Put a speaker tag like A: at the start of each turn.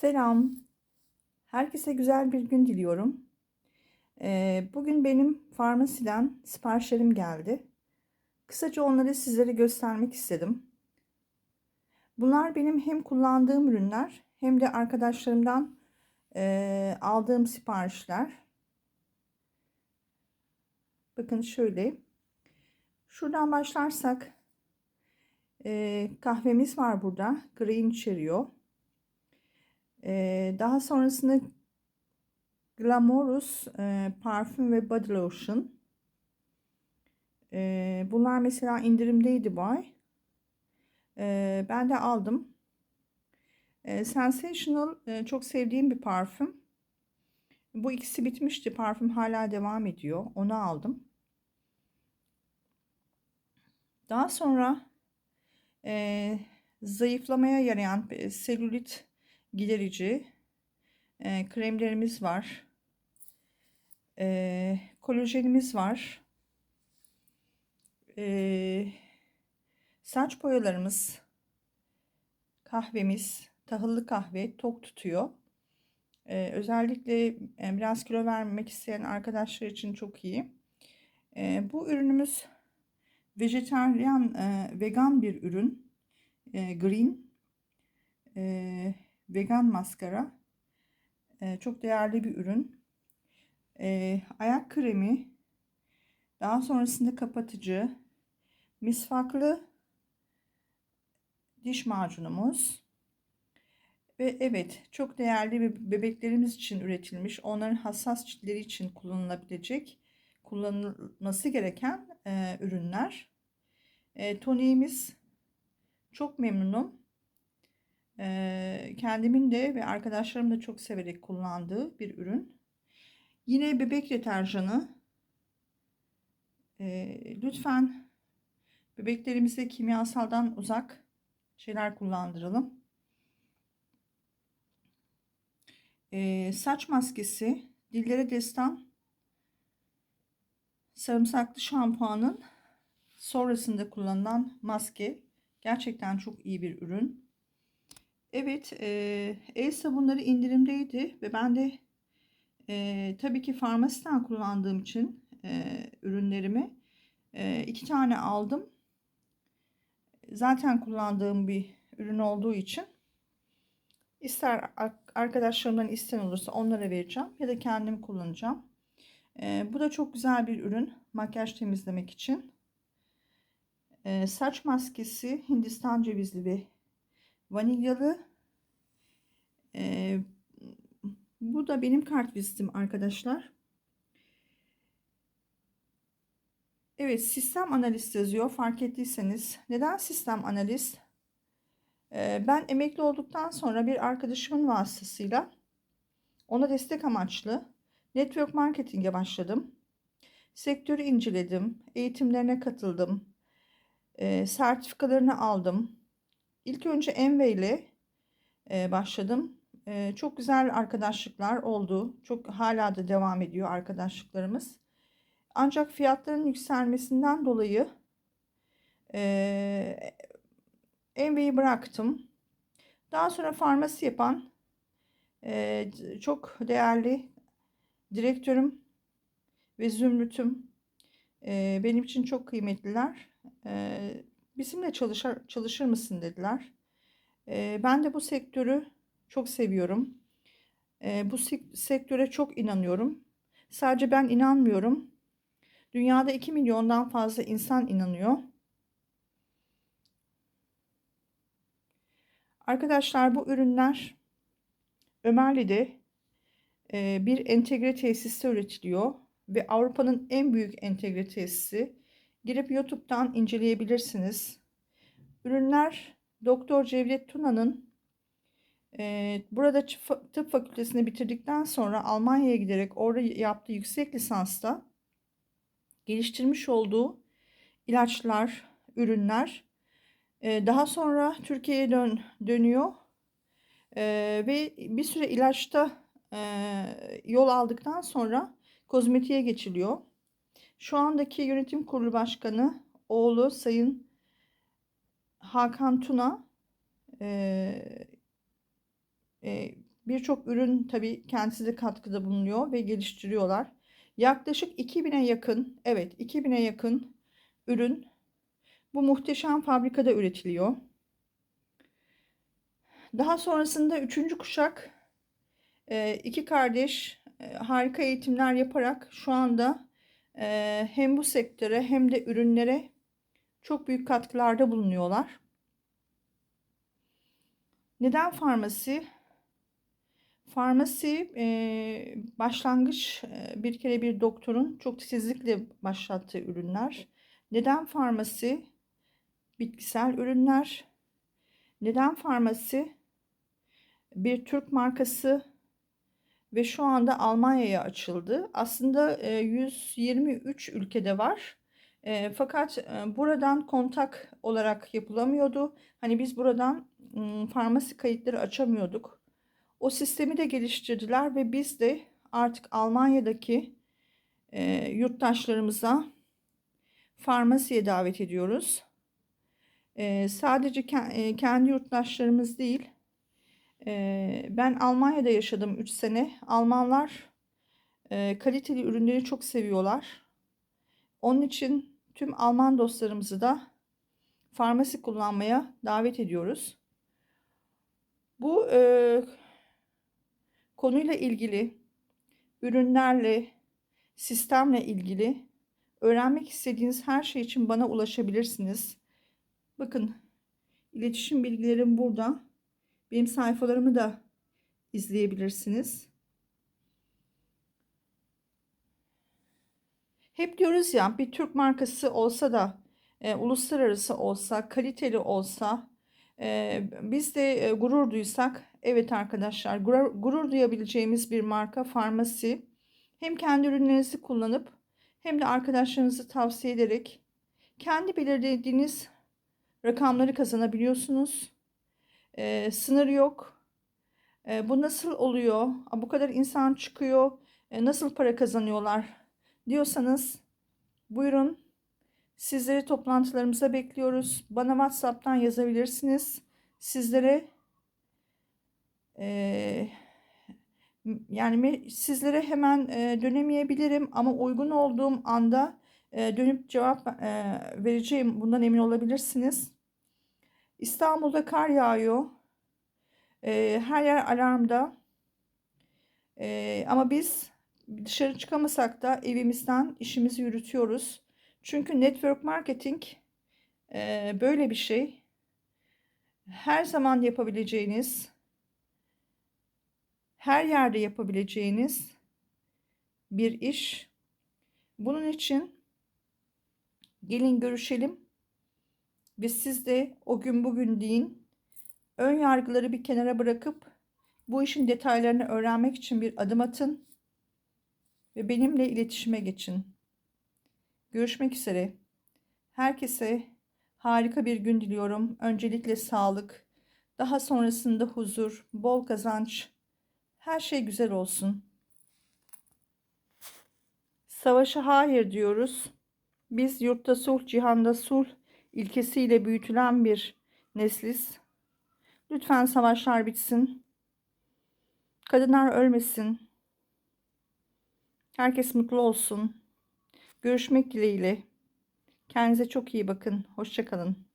A: Selam. Herkese güzel bir gün diliyorum. Ee, bugün benim farmasiden siparişlerim geldi. Kısaca onları sizlere göstermek istedim. Bunlar benim hem kullandığım ürünler hem de arkadaşlarımdan e, aldığım siparişler. Bakın şöyle. Şuradan başlarsak e, kahvemiz var burada. Green içeriyor. Ee, daha sonrasında Glamorous e, parfüm ve body lotion. Ee, bunlar mesela indirimdeydi bu ay. Ee, ben de aldım. Ee, Sensational e, çok sevdiğim bir parfüm. Bu ikisi bitmişti. Parfüm hala devam ediyor. Onu aldım. Daha sonra e, zayıflamaya yarayan e, selülit giderici e, kremlerimiz var. E, kolajenimiz var. E, saç boyalarımız, kahvemiz, tahıllı kahve tok tutuyor. E, özellikle e, biraz kilo vermek isteyen arkadaşlar için çok iyi. E, bu ürünümüz vejetaryen, e, vegan bir ürün. E, green. E, vegan maskara. E, çok değerli bir ürün. E, ayak kremi. Daha sonrasında kapatıcı. Misvaklı diş macunumuz. Ve evet çok değerli bir bebeklerimiz için üretilmiş. Onların hassas ciltleri için kullanılabilecek, kullanılması gereken e, ürünler. E, toniğimiz çok memnunum kendimin de ve arkadaşlarım da çok severek kullandığı bir ürün. Yine bebek deterjanı. lütfen bebeklerimize kimyasaldan uzak şeyler kullandıralım. saç maskesi, dillere destan sarımsaklı şampuanın sonrasında kullanılan maske gerçekten çok iyi bir ürün. Evet, e, el sabunları indirimdeydi ve ben de e, tabii ki farmasiden kullandığım için e, ürünlerimi e, iki tane aldım. Zaten kullandığım bir ürün olduğu için ister arkadaşlarımdan isten olursa onlara vereceğim ya da kendim kullanacağım. E, bu da çok güzel bir ürün makyaj temizlemek için. E, saç maskesi Hindistan cevizli ve vanilyalı. Ee, bu da benim kart vizitim arkadaşlar. Evet sistem analist yazıyor fark ettiyseniz. Neden sistem analist? Ee, ben emekli olduktan sonra bir arkadaşımın vasıtasıyla ona destek amaçlı network marketing'e başladım. Sektörü inceledim, eğitimlerine katıldım, e, sertifikalarını aldım. İlk önce Enve ile e, başladım. E, çok güzel arkadaşlıklar oldu. Çok hala da devam ediyor arkadaşlıklarımız. Ancak fiyatların yükselmesinden dolayı e, Enve'yi bıraktım. Daha sonra farmasi yapan e, çok değerli direktörüm ve zümrütüm benim için çok kıymetliler. E, bizimle çalışır, çalışır mısın dediler. E, ben de bu sektörü çok seviyorum. E, bu sektöre çok inanıyorum. Sadece ben inanmıyorum. Dünyada 2 milyondan fazla insan inanıyor. Arkadaşlar bu ürünler Ömerli'de e, bir entegre tesiste üretiliyor ve Avrupa'nın en büyük entegre tesisi. Girip YouTube'dan inceleyebilirsiniz. Ürünler Doktor Cevdet Tuna'nın e, burada tıp fakültesini bitirdikten sonra Almanya'ya giderek orada yaptığı yüksek lisansta geliştirmiş olduğu ilaçlar, ürünler e, daha sonra Türkiye'ye dön, dönüyor e, ve bir süre ilaçta e, yol aldıktan sonra kozmetiğe geçiliyor. Şu andaki yönetim kurulu başkanı oğlu Sayın Hakan Tuna e, e, Birçok ürün tabii kendisi de katkıda bulunuyor ve geliştiriyorlar. Yaklaşık 2000'e yakın, evet 2000'e yakın ürün bu muhteşem fabrikada üretiliyor. Daha sonrasında üçüncü kuşak e, iki kardeş e, harika eğitimler yaparak şu anda e, hem bu sektöre hem de ürünlere çok büyük katkılarda bulunuyorlar. Neden farmasi? Farmasi e, başlangıç e, bir kere bir doktorun çok titizlikle başlattığı ürünler. Neden farmasi? Bitkisel ürünler. Neden farmasi? Bir Türk markası ve şu anda Almanya'ya açıldı. Aslında e, 123 ülkede var. E, fakat e, buradan kontak olarak yapılamıyordu. Hani biz buradan m, farmasi kayıtları açamıyorduk. O sistemi de geliştirdiler ve biz de artık Almanya'daki e, yurttaşlarımıza farmasiye davet ediyoruz. E, sadece ke e, kendi yurttaşlarımız değil, e, ben Almanya'da yaşadım 3 sene. Almanlar e, kaliteli ürünleri çok seviyorlar. Onun için tüm Alman dostlarımızı da farmasi kullanmaya davet ediyoruz. Bu e, konuyla ilgili, ürünlerle, sistemle ilgili öğrenmek istediğiniz her şey için bana ulaşabilirsiniz. Bakın iletişim bilgilerim burada. Benim sayfalarımı da izleyebilirsiniz. Hep diyoruz ya bir Türk markası olsa da e, uluslararası olsa, kaliteli olsa e, biz de e, gurur duysak evet arkadaşlar gurur, gurur duyabileceğimiz bir marka farmasi. Hem kendi ürünlerinizi kullanıp hem de arkadaşlarınızı tavsiye ederek kendi belirlediğiniz rakamları kazanabiliyorsunuz. E, sınır yok. E, bu nasıl oluyor? Bu kadar insan çıkıyor. E, nasıl para kazanıyorlar? Diyorsanız buyurun. Sizleri toplantılarımıza bekliyoruz. Bana WhatsApp'tan yazabilirsiniz. Sizlere e, yani sizlere hemen e, dönemeyebilirim ama uygun olduğum anda e, dönüp cevap e, vereceğim. Bundan emin olabilirsiniz. İstanbul'da kar yağıyor. E, her yer alarmda. E, ama biz dışarı çıkamasak da evimizden işimizi yürütüyoruz. Çünkü network marketing e, böyle bir şey. Her zaman yapabileceğiniz, her yerde yapabileceğiniz bir iş. Bunun için gelin görüşelim ve siz de o gün bugün deyin. Ön yargıları bir kenara bırakıp bu işin detaylarını öğrenmek için bir adım atın ve benimle iletişime geçin. Görüşmek üzere. Herkese harika bir gün diliyorum. Öncelikle sağlık, daha sonrasında huzur, bol kazanç. Her şey güzel olsun. Savaşa hayır diyoruz. Biz yurtta sulh, cihanda sulh ilkesiyle büyütülen bir nesliz. Lütfen savaşlar bitsin. Kadınlar ölmesin. Herkes mutlu olsun. Görüşmek dileğiyle. Kendinize çok iyi bakın. Hoşçakalın.